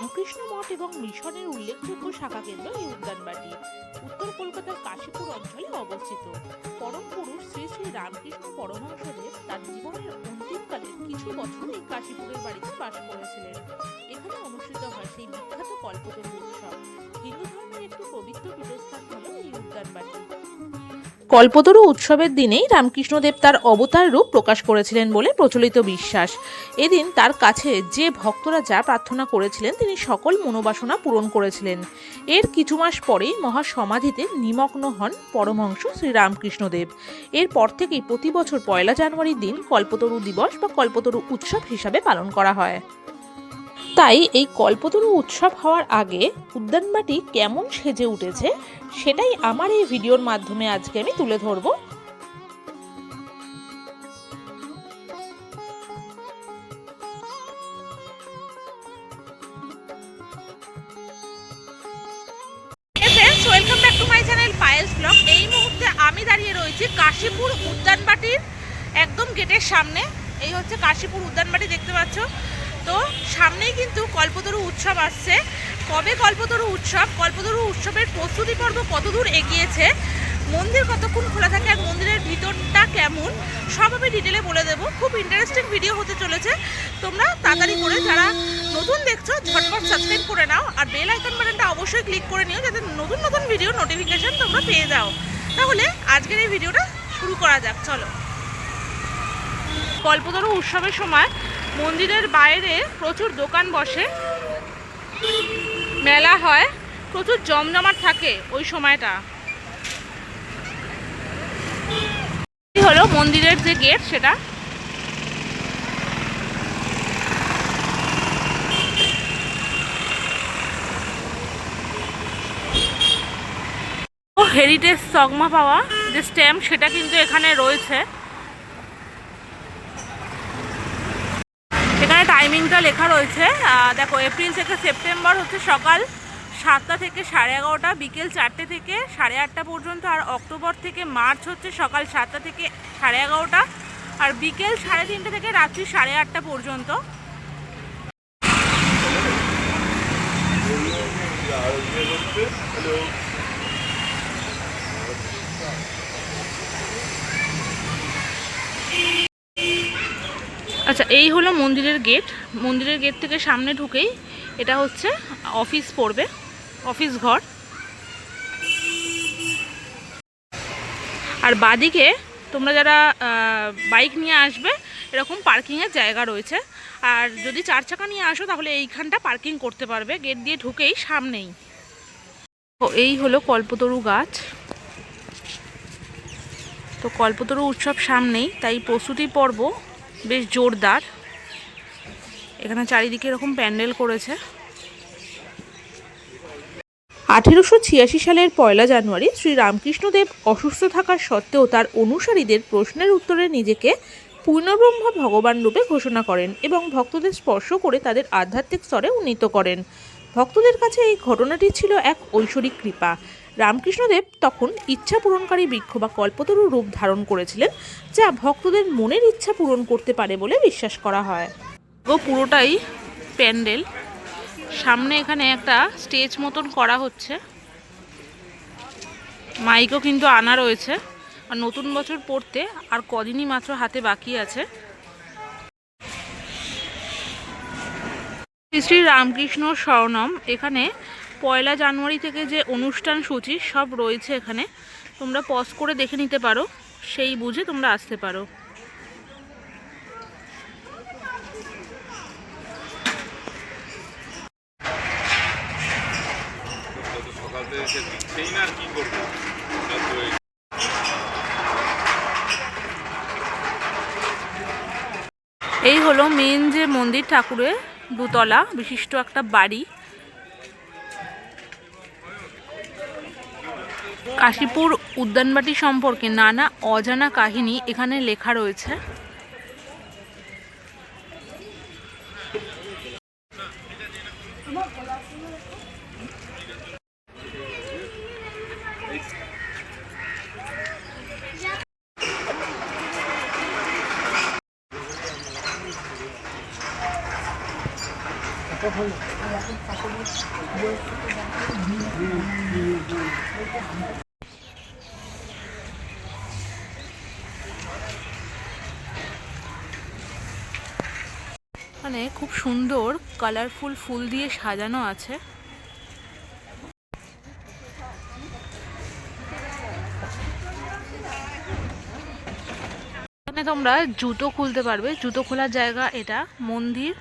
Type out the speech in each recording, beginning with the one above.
রামকৃষ্ণ মঠ এবং মিশনের উল্লেখযোগ্য শাখা কেন্দ্র এই উদ্যানবাটি। উত্তর কলকাতার কাশীপুর অঞ্চলে অবস্থিত। পরম পুরুষ শ্রী শ্রী রামকৃষ্ণ পরমহংসদেব তার জীবনের অন্তিমকালের কিছু বছর এই কাশীপুরের বাড়িতে বাস করেছিলেন। এখানে অনুষ্ঠিত হয় সেই বিখ্যাত কল্পতরু উৎসব। হিন্দু ধর্মের একটি পবিত্র পীঠস্থান হল এই উদ্যানবাটি। কল্পতরু উৎসবের দিনেই রামকৃষ্ণদেব তার অবতার রূপ প্রকাশ করেছিলেন বলে প্রচলিত বিশ্বাস। এদিন তার কাছে যে ভক্তরা যা প্রার্থনা করেছিলেন, তিনি সকল মনোবাসনা পূরণ করেছিলেন। এর কিছু মাস পরেই মহাসমাধিতে নিমগ্ন হন পরমহংস শ্রীরামকৃষ্ণদেব এরপর থেকেই প্রতি বছর পয়লা জানুয়ারির দিন কল্পতরু দিবস বা কল্পতরু উৎসব হিসাবে পালন করা হয়। তাই এই কল্পতরু উৎসব হওয়ার আগে উদ্যানবাটি কেমন সেজে উঠেছে সেটাই আমার এই ভিডিওর মাধ্যমে আজকে আমি তুলে ধরবো। চ্যানেল এই মুহূর্তে আমি দাঁড়িয়ে রয়েছি কাশীপুর উদ্যানবাটির একদম গেটের সামনে। এই হচ্ছে কাশীপুর উদ্যানবাটি দেখতে পাচ্ছ? তো সামনেই কিন্তু কল্পতরু উৎসব আসছে। কবে কল্পতরু উৎসব? কল্পতরু উৎসবের প্রস্তুতি পর্ব কতদূর এগিয়েছে? মন্দির কতক্ষণ খোলা থাকে আর মন্দিরের ভিতরটা কেমন? সব আমি ডিটেলে বলে দেবো। খুব ইন্টারেস্টিং ভিডিও হতে চলেছে। তোমরা তাড়াতাড়ি করে যারা নতুন দেখছ, ঝটপট সাবস্ক্রাইব করে নাও আর বেল আইকন বাটনটা অবশ্যই ক্লিক করে নিও যাতে নতুন নতুন ভিডিও নোটিফিকেশন তোমরা পেয়ে যাও। তাহলে আজকের এই ভিডিওটা শুরু করা যাক, চলো। কল্পতরু উৎসবের সময় মন্দিরের বাইরে প্রচুর দোকান বসে, মেলা হয়, প্রচুর জমজমাট থাকে ওই সময়টা। হলো মন্দিরের যে গেট সেটা। হেরিটেজ তকমা পাওয়া যে স্ট্যাম্প সেটা কিন্তু এখানে রয়েছে। এখানে টাইমিংটা লেখা রয়েছে। দেখো এপ্রিল থেকে সেপ্টেম্বর হচ্ছে সকাল সাতটা থেকে সাড়ে এগারোটা, বিকেল চারটে থেকে সাড়ে আটটা পর্যন্ত, আর অক্টোবর থেকে মার্চ হচ্ছে সকাল সাতটা থেকে সাড়ে এগারোটা, আর বিকেল সাড়ে তিনটে থেকে রাত্রি সাড়ে আটটা পর্যন্ত। আচ্ছা এই হলো মন্দিরের গেট। মন্দিরের গেট থেকে সামনে ঢুকেই এটা হচ্ছে অফিস পড়বে, অফিস ঘর। আর বাদিকে তোমরা যারা বাইক নিয়ে আসবে, এরকম পার্কিংয়ের জায়গা রয়েছে। আর যদি চার চাকা নিয়ে আসো, তাহলে এইখানটা পার্কিং করতে পারবে। গেট দিয়ে ঢুকেই সামনেই। এই হলো কল্পতরু গাছ। তো কল্পতরু উৎসব সামনেই, তাই প্রস্তুতি পর্ব বেশ জোরদার। এখানে চারিদিকে এরকম প্যান্ডেল করেছে। আঠেরোশো ছিয়াশি সালের পয়লা জানুয়ারি শ্রী রামকৃষ্ণদেব অসুস্থ থাকার সত্ত্বেও তার অনুসারীদের প্রশ্নের উত্তরে নিজেকে পূর্ণব্রহ্ম ভগবান রূপে ঘোষণা করেন এবং ভক্তদের স্পর্শ করে তাদের আধ্যাত্মিক স্তরে উন্নীত করেন। ভক্তদের কাছে এই ঘটনাটি ছিল এক ঐশ্বরিক কৃপা। রামকৃষ্ণদেব তখন ইচ্ছা পূরণকারী বৃক্ষ বা কল্পতরু রূপ ধারণ করেছিলেন, যা ভক্তদের মনের ইচ্ছা পূরণ করতে পারে বলে বিশ্বাস করা হয়। ও পুরোটাই প্যান্ডেল। সামনে এখানে একটা স্টেজ মতন করা হচ্ছে। মাইকও কিন্তু আনা রয়েছে। আর নতুন বছর পড়তে আর কদিনই মাত্র হাতে বাকি আছে। শ্রী শ্রী রামকৃষ্ণ স্বর্ণম, এখানে পয়লা জানুয়ারি থেকে যে অনুষ্ঠান সূচি সব রয়েছে এখানে। তোমরা পজ করে দেখে নিতে পারো, সেই বুঝে তোমরা আসতে পারো। এই হলো মেন যে মন্দির ঠাকুরের দুতলা বিশিষ্ট একটা বাড়ি। কাশীপুর উদ্যানবাটি সম্পর্কে নানা অজানা কাহিনী এখানে লেখা রয়েছে। মানে খুব সুন্দর কালারফুল ফুল দিয়ে সাজানো আছে। এখানে তোমরা জুতো খুলতে পারবে। জুতো খোলার জায়গা এটা, মন্দির।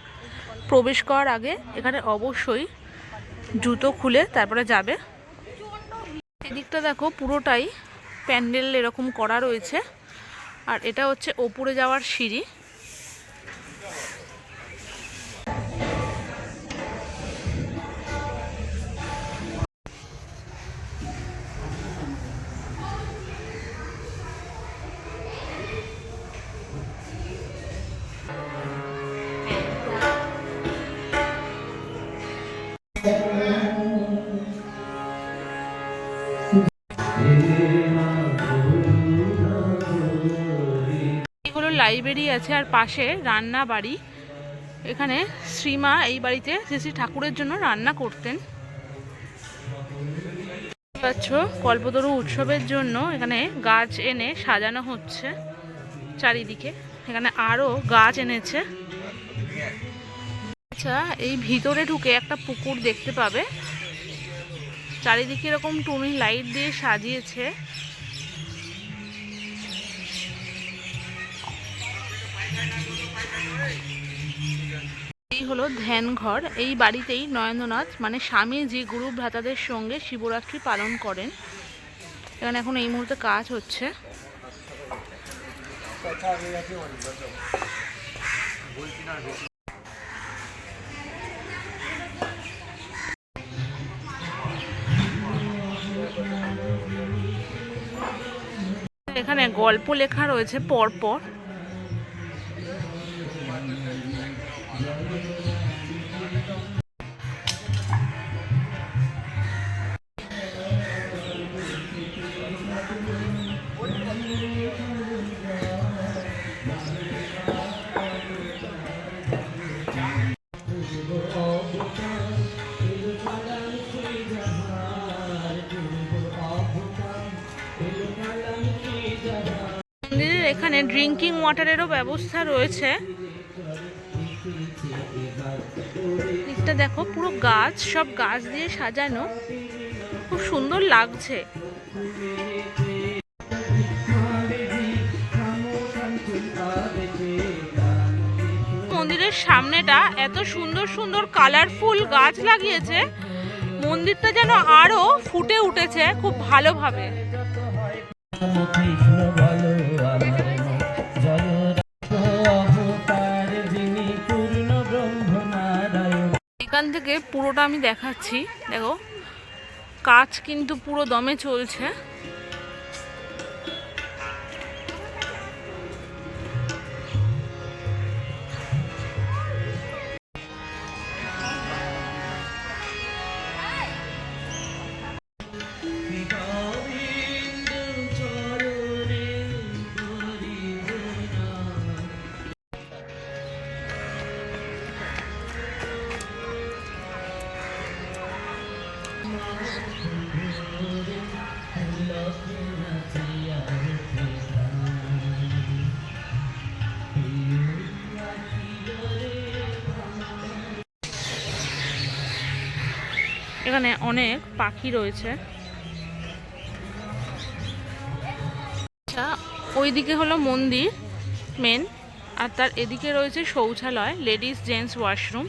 প্রবেশ করার আগে এখানে অবশ্যই জুতো খুলে তারপরে যাবে। এদিকটা দেখো, পুরোটাই প্যান্ডেল এরকম করা রয়েছে। আর এটা হচ্ছে ওপরে যাওয়ার সিঁড়ি। লাইব্রেরি আছে আর পাশে রান্না বাড়ি। এখানে শ্রীমা এই বাড়িতে শ্রী শ্রী ঠাকুরের জন্য রান্না করতেন। পাচ্ছ, কল্পতরু উৎসবের জন্য এখানে গাছ এনে সাজানো হচ্ছে চারিদিকে। এখানে আরও গাছ এনেছে। আচ্ছা এই ভিতরে ঢুকে একটা পুকুর দেখতে পাবে। চারিদিকে এরকম টুনি লাইট দিয়ে সাজিয়েছে। এই হলো ধ্যান ঘর। এই বাড়িতেই নরেন্দ্রনাথ মানে স্বামীজি, গুরু ভ্রাতাদের সঙ্গে শিবরাত্রি পালন করেন। এখানে এখন এই মুহূর্তে কাজ হচ্ছে। এখানে গল্প লেখা রয়েছে পরপর। এখানে ড্রিঙ্কিং ওয়াটারেরও ব্যবস্থা রয়েছে। দিকটা দেখো, পুরো গাছ, সব গাছ দিয়ে সাজানো। খুব সুন্দর লাগছে। মন্দিরের সামনেটা এত সুন্দর সুন্দর কালারফুল গাছ লাগিয়েছে। মন্দিরটা যেন আরও ফুটে উঠেছে খুব ভালোভাবে। বলো। থেকে পুরোটা আমি দেখাচ্ছি। দেখো কাজ কিন্তু পুরো দমে চলছে। এখানে অনেক পাখি রয়েছে। আচ্ছা ওইদিকে হলো মন্দির মেন আর তার এদিকে রয়েছে শৌচালয় লেডিস জেন্টস ওয়াশরুম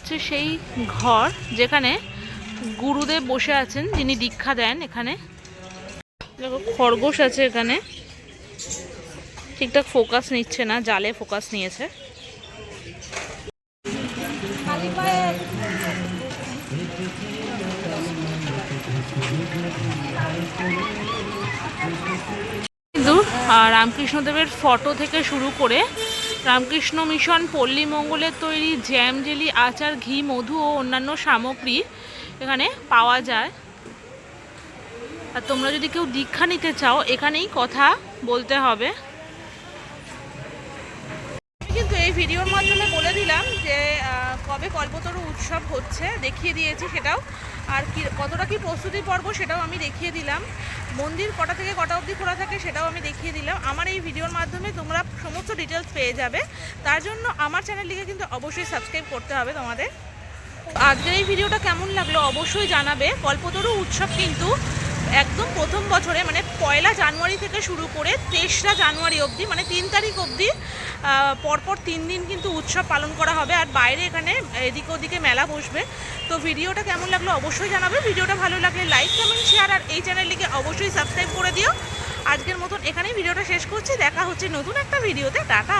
হচ্ছে সেই ঘর যেখানে গুরুদেব বসে আছেন যিনি দীক্ষা দেন এখানে। দেখো খরগোশ আছে এখানে। ঠিকঠাক ফোকাস নিচ্ছে না জালে ফোকাস নিয়েছে। আহ, রামকৃষ্ণদেবের ফটো থেকে শুরু করে রামকৃষ্ণ মিশন, পল্লী মঙ্গলের তৈরি জ্যাম জেলি, আচার, ঘি, মধু ও অন্যান্য সামগ্রী এখানে পাওয়া যায়। আর তোমরা যদি কেউ দীক্ষা নিতে চাও, এখানেই কথা বলতে হবে। কিন্তু এই ভিডিওর মাধ্যমে বলে দিলাম যে কবে কল্পতরু উৎসব হচ্ছে, দেখিয়ে দিয়েছি সেটাও। আর কি, কতটা কি প্রস্তুতি পর্ব সেটাও আমি দেখিয়ে দিলাম। মন্দির কটা থেকে কটা অবধি খোলা থাকে সেটাও আমি দেখিয়ে দিলাম। আমার এই ভিডিওর মাধ্যমে তোমরা সমস্ত ডিটেলস পেয়ে যাবে। তার জন্য আমার চ্যানেলটিকে কিন্তু অবশ্যই সাবস্ক্রাইব করতে হবে তোমাদের। আজকের এই ভিডিওটা কেমন লাগল অবশ্যই জানাবে। কল্পতরু উৎসব কিন্তু একদম প্রথম বছরে মানে পয়লা জানুয়ারি থেকে শুরু করে তেসরা জানুয়ারি অবধি মানে তিন তারিখ অবধি পরপর তিন দিন কিন্তু উৎসব পালন করা হবে। আর বাইরে এখানে এদিক ওদিকে মেলা বসবে। তো ভিডিওটা কেমন লাগল অবশ্যই জানাবে। ভিডিওটা ভালো লাগলে লাইক কমেন্ট শেয়ার আর এই চ্যানেলটিকে অবশ্যই সাবস্ক্রাইব করে দিও। আজকের মতন এখানেই ভিডিওটা শেষ করছি। দেখা হচ্ছে নতুন একটা ভিডিওতে। টাটা!